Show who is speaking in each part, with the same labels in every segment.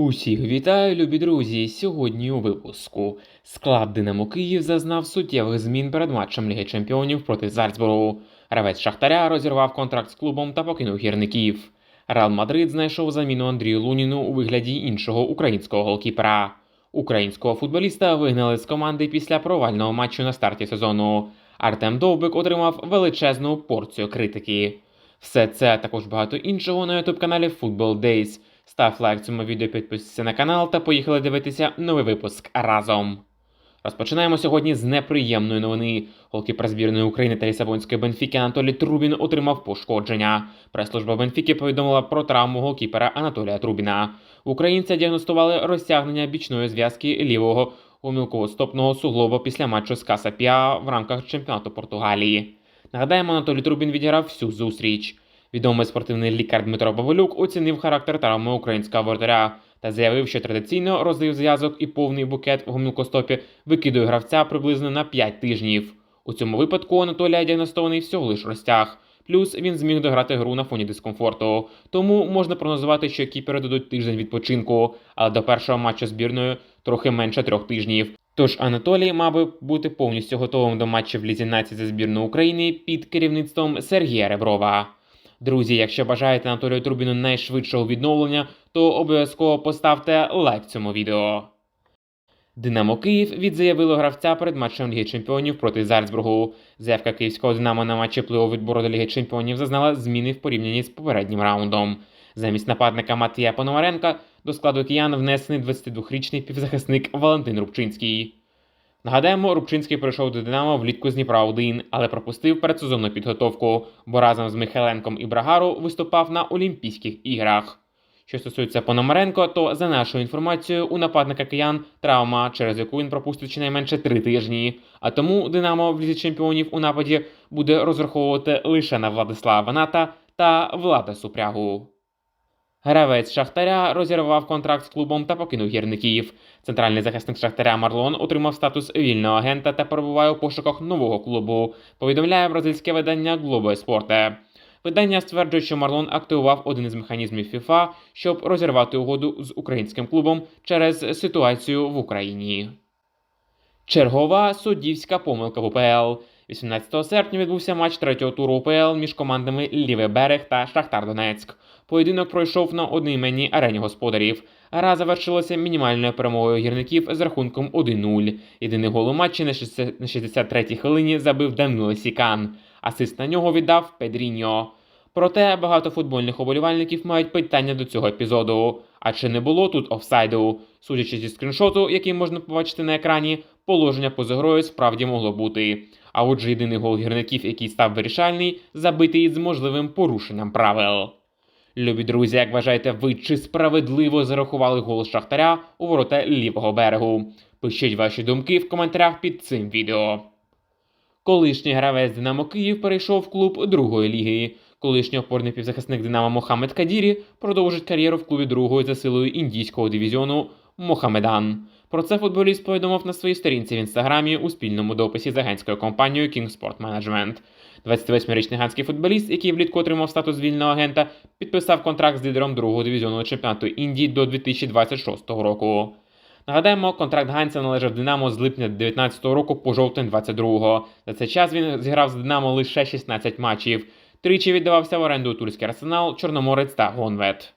Speaker 1: Усіх вітаю, любі друзі! Сьогодні у випуску склад Динамо Київ зазнав суттєвих змін перед матчем Ліги Чемпіонів проти Зальцбургу. Гравець Шахтаря розірвав контракт з клубом та покинув гірників. Реал Мадрид знайшов заміну Андрію Луніну у вигляді іншого українського голкіпера. Українського футболіста вигнали з команди після провального матчу на старті сезону. Артем Довбик отримав величезну порцію критики. Все це також багато іншого на youtube каналі Football Days. Став лайк цьому відео, підписуйся на канал та поїхали дивитися новий випуск разом. Розпочинаємо сьогодні з неприємної новини. Голкіпер збірної України та Лісабонської Бенфіки Анатолій Трубін отримав пошкодження. Прес-служба Бенфіки повідомила про травму голкіпера Анатолія Трубіна. Українця діагностували розтягнення бічної зв'язки лівого гомілково-стопного суглоба після матчу з Каса Піа в рамках чемпіонату Португалії. Нагадаємо, Анатолій Трубін відіграв всю зустріч. Відомий спортивний лікар Дмитро Баволюк оцінив характер травми українського воротаря та заявив, що традиційно розрив зв'язок і повний букет в гомілкостопі викидує гравця приблизно на 5 тижнів. У цьому випадку Анатолія діагностований всього лиш розтяг. Плюс він зміг дограти гру на фоні дискомфорту. Тому можна прогнозувати, що кіпери дадуть тиждень відпочинку, але до першого матчу збірною трохи менше трьох тижнів. Тож Анатолій мав би бути повністю готовим до матчу в Лізі нації за збірну України під керівництвом Сергія Реброва. Друзі, якщо бажаєте Анатолію Трубіну найшвидшого відновлення, то обов'язково поставте лайк цьому відео. Динамо Київ відзаявило гравця перед матчем Ліги Чемпіонів проти Зальцбургу. Заявка київського Динамо на матчі плей відбору до Ліги Чемпіонів зазнала зміни в порівнянні з попереднім раундом. Замість нападника Матія Пономаренка до складу киян внесений 22-річний півзахисник Валентин Рубчинський. Нагадаємо, Рубчинський прийшов до Динамо влітку з Дніпра 1 але пропустив передсезонну підготовку, бо разом з Михайленком і Брагару виступав на Олімпійських іграх. Що стосується Пономаренко, то за нашою інформацією, у нападника киян травма, через яку він пропустить щонайменше три тижні. А тому Динамо в лізі чемпіонів у нападі буде розраховувати лише на Владислава Ваната та Влада Супрягу. Гравець Шахтаря розірвав контракт з клубом та покинув гірників. Центральний захисник Шахтаря Марлон отримав статус вільного агента та перебуває у пошуках нового клубу. Повідомляє бразильське видання Globo Esporte. Видання стверджує, що Марлон активував один із механізмів FIFA, щоб розірвати угоду з українським клубом через ситуацію в Україні. Чергова суддівська помилка в УПЛ. 18 серпня відбувся матч третього туру УПЛ між командами Лівий берег та Шахтар Донецьк. Поєдинок пройшов на одноіменній арені господарів. Гра завершилася мінімальною перемогою гірників з рахунком 1-0. Єдиний гол у матчі на 63-й хвилині забив Данило Сікан. Асист на нього віддав Педріньо. Проте багато футбольних оболівальників мають питання до цього епізоду. А чи не було тут офсайду? Судячи зі скріншоту, який можна побачити на екрані, положення поза грою справді могло бути. А отже, єдиний гол гірників, який став вирішальний, забитий з можливим порушенням правил. Любі друзі, як вважаєте, ви чи справедливо зарахували гол Шахтаря у ворота лівого берегу? Пишіть ваші думки в коментарях під цим відео. Колишній гравець Динамо Київ перейшов в клуб другої ліги. Колишній опорний півзахисник Динамо Мохамед Кадірі продовжить кар'єру в клубі другої за силою індійського дивізіону Мохамедан. Про це футболіст повідомив на своїй сторінці в інстаграмі у спільному дописі з агентською компанією King Sport Management. 28-річний ганський футболіст, який влітку отримав статус вільного агента, підписав контракт з лідером другого дивізіону чемпіонату Індії до 2026 року. Нагадаємо, контракт Ганця належав Динамо з липня 2019 року по жовтень 22-го. За цей час він зіграв з Динамо лише 16 матчів. Тричі віддавався в оренду Турський арсенал, Чорноморець та Гонвет.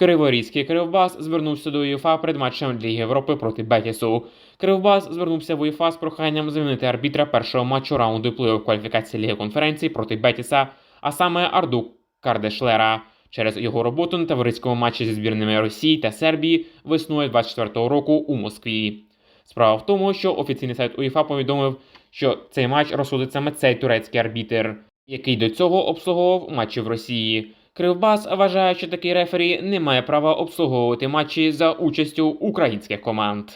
Speaker 1: Криворізький Кривбас звернувся до УЄФА перед матчем Ліги Європи проти Бетісу. Кривбас звернувся в УЄФА з проханням звільнити арбітра першого матчу раунду плей-офф кваліфікації Ліги конференції проти Бетіса, а саме Арду Кардешлера. Через його роботу на товариському матчі зі збірними Росії та Сербії весною 24-го року у Москві. Справа в тому, що офіційний сайт УЄФА повідомив, що цей матч розсудить саме цей турецький арбітр, який до цього обслуговував матчі в Росії. Кривбас вважає, що такий рефері не має права обслуговувати матчі за участю українських команд.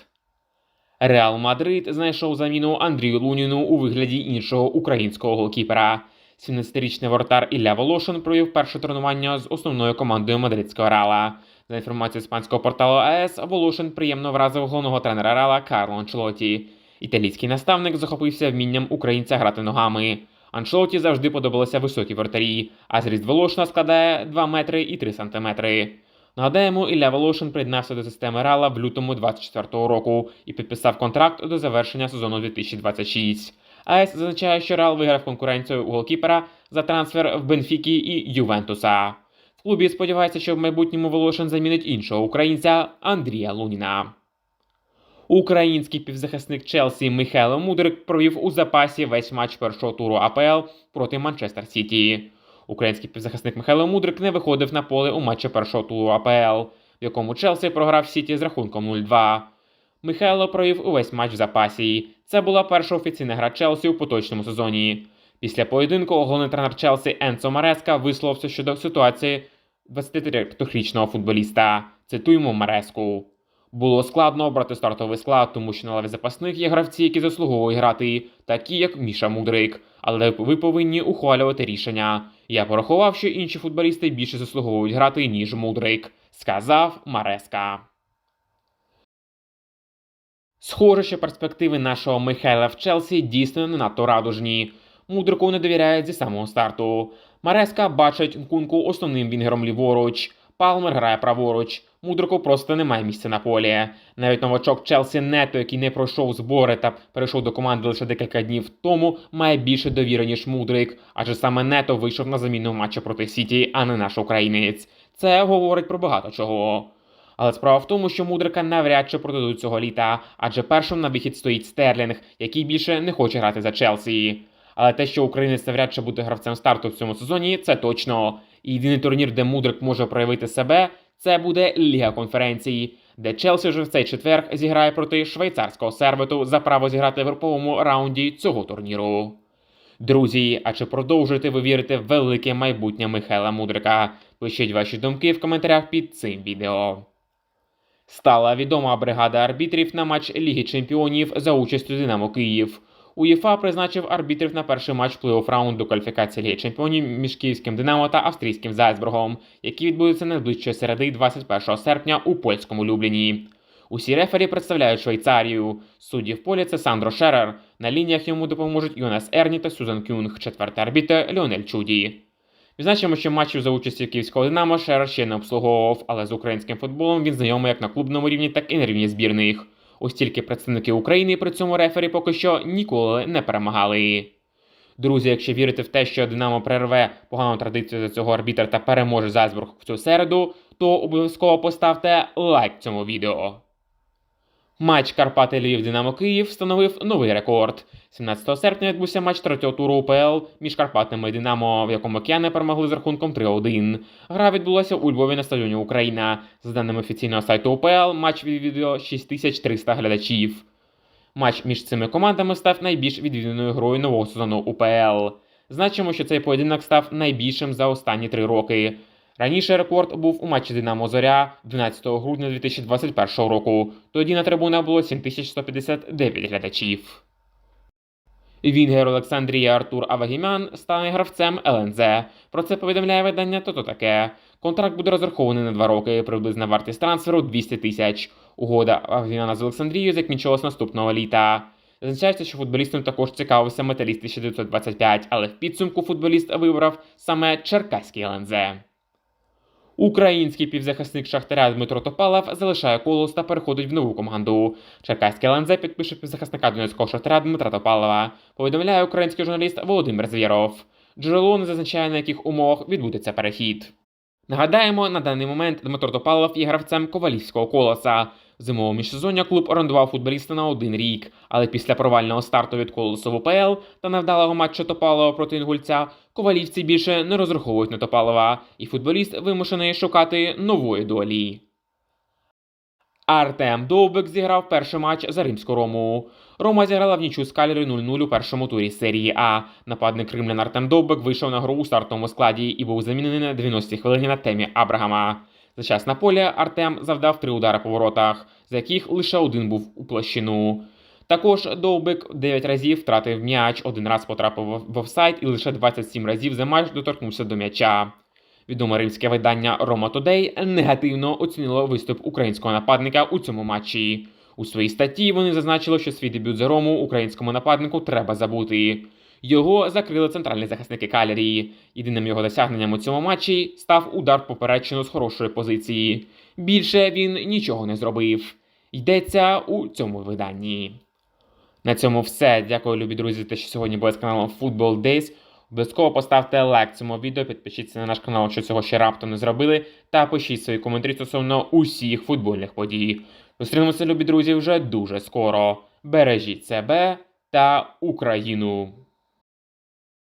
Speaker 1: Реал Мадрид знайшов заміну Андрію Луніну у вигляді іншого українського голкіпера. 17-річний воротар Ілля Волошин провів перше тренування з основною командою мадридського Реала. За інформацією іспанського порталу АЕС, Волошин приємно вразив головного тренера Реала Карло Анчелоті. Італійський наставник захопився вмінням українця грати ногами. Аншоуті завжди подобалися високі вратарі, а зріст Волошина складає 2 метри і 3 сантиметри. Нагадаємо, Ілля Волошин приєднався до системи Рала в лютому 24-го року і підписав контракт до завершення сезону 2026. АЕС зазначає, що Реал виграв конкуренцію у голкіпера за трансфер в Бенфікі і Ювентуса. В клубі сподівається, що в майбутньому Волошин замінить іншого українця Андрія Луніна. Український півзахисник Челсі Михайло Мудрик провів у запасі весь матч першого туру АПЛ проти Манчестер Сіті. Український півзахисник Михайло Мудрик не виходив на поле у матчі першого туру АПЛ, в якому Челсі програв Сіті з рахунком 0-2. Михайло провів увесь матч в запасі. Це була перша офіційна гра Челсі у поточному сезоні. Після поєдинку головний тренер Челсі Енцо Мареска висловився щодо ситуації 23-річного футболіста. Цитуємо Мареску. Було складно обрати стартовий склад, тому що на лаві запасних є гравці, які заслуговують грати, такі як Міша Мудрик. Але ви повинні ухвалювати рішення. Я порахував, що інші футболісти більше заслуговують грати, ніж Мудрик, сказав Мареска. Схоже, що перспективи нашого Михайла в Челсі дійсно не надто радужні. Мудрику не довіряють зі самого старту. Мареска бачить Нкунку основним вінгером ліворуч. Палмер грає праворуч. Мудрику просто немає місця на полі. Навіть новачок Челсі Нето, який не пройшов збори та перейшов до команди лише декілька днів тому, має більше довіри, ніж Мудрик, адже саме Нето вийшов на заміну в матчі проти Сіті, а не наш українець. Це говорить про багато чого. Але справа в тому, що Мудрика навряд чи продадуть цього літа, адже першим на вихід стоїть Стерлінг, який більше не хоче грати за Челсі. Але те, що українець навряд чи буде гравцем старту в цьому сезоні, це точно. Єдиний турнір, де Мудрик може проявити себе, це буде Ліга конференції, де Челсі вже в цей четвер зіграє проти швейцарського сервіту за право зіграти в груповому раунді цього турніру. Друзі, а чи продовжуєте ви вірити в велике майбутнє Михайла Мудрика? Пишіть ваші думки в коментарях під цим відео. Стала відома бригада арбітрів на матч Ліги Чемпіонів за участю Динамо Київ. УЄФА призначив арбітрів на перший матч плей-офф раунду кваліфікації Ліги Чемпіонів між київським Динамо та австрійським Зальцбургом, який відбудеться найближчої середи 21 серпня у польському Любліні. Усі рефері представляють Швейцарію. Судді в полі це Сандро Шерер. На лініях йому допоможуть Йонас Ерні та Сюзан Кюнг, четвертий арбітр Леонель Чуді. Відзначимо, що матчів за участі київського Динамо Шерер ще не обслуговував, але з українським футболом він знайомий як на клубному рівні, так і на рівні збірних. Ось тільки представники України при цьому рефері поки що ніколи не перемагали. Друзі, якщо вірите в те, що Динамо перерве погану традицію за цього арбітра та переможе Зальцбург в цю середу, то обов'язково поставте лайк цьому відео. Матч Карпати Львів Динамо Київ встановив новий рекорд. 17 серпня відбувся матч третього туру УПЛ між Карпатами і Динамо, в якому кияни перемогли з рахунком 3-1. Гра відбулася у Львові на стадіоні Україна. За даними офіційного сайту УПЛ, матч відвідало 6300 глядачів. Матч між цими командами став найбільш відвідуваною грою нового сезону УПЛ. Значимо, що цей поєдинок став найбільшим за останні три роки. Раніше рекорд був у матчі Динамо Зоря 12 грудня 2021 року. Тоді на трибунах було 7159 глядачів. Вінгер Олександрія Артур Авагімян стане гравцем ЛНЗ. Про це повідомляє видання «Тото таке. Контракт буде розрахований на два роки. Приблизна вартість трансферу 200 тисяч. Угода Авагімяна з Олександрією закінчилась наступного літа. Зазначається, що футболістом також цікавився металіст 1925, але в підсумку футболіст вибрав саме Черкаський ЛНЗ. Український півзахисник Шахтаря Дмитро Топалов залишає колос та переходить в нову команду. Черкаський ЛНЗ підпише півзахисника Донецького Шахтаря Дмитра Топалова. Повідомляє український журналіст Володимир Звєров. Джерело не зазначає, на яких умовах відбудеться перехід. Нагадаємо, на даний момент Дмитро Топалов є гравцем ковалівського колоса. Зимового міжсезоння клуб орендував футболіста на один рік, але після провального старту від колосу в УПЛ та невдалого матчу Топалова проти інгульця ковалівці більше не розраховують на Топалова, і футболіст вимушений шукати нової долі. Артем Довбик зіграв перший матч за римську Рому. Рома зіграла в нічу з Калірою 0-0 у першому турі серії А. Нападник римлян Артем Довбик вийшов на гру у стартовому складі і був замінений на 90-й хвилині на темі Абрагама. За час на полі Артем завдав три удари по воротах, за яких лише один був у площину. Також Довбик 9 разів втратив м'яч, один раз потрапив в офсайд і лише 27 разів за матч доторкнувся до м'яча. Відоме римське видання Roma Today негативно оцінило виступ українського нападника у цьому матчі. У своїй статті вони зазначили, що свій дебют за Рому українському нападнику треба забути. Його закрили центральні захисники Калерії. Єдиним його досягненням у цьому матчі став удар поперечину з хорошої позиції. Більше він нічого не зробив. Йдеться у цьому виданні. На цьому все. Дякую, любі друзі, те, що сьогодні були з каналом Football Days. Обов'язково поставте лайк цьому відео, підпишіться на наш канал, якщо цього ще раптом не зробили, та пишіть свої коментарі стосовно усіх футбольних подій. Зустрінемося, любі друзі, вже дуже скоро. Бережіть себе та Україну!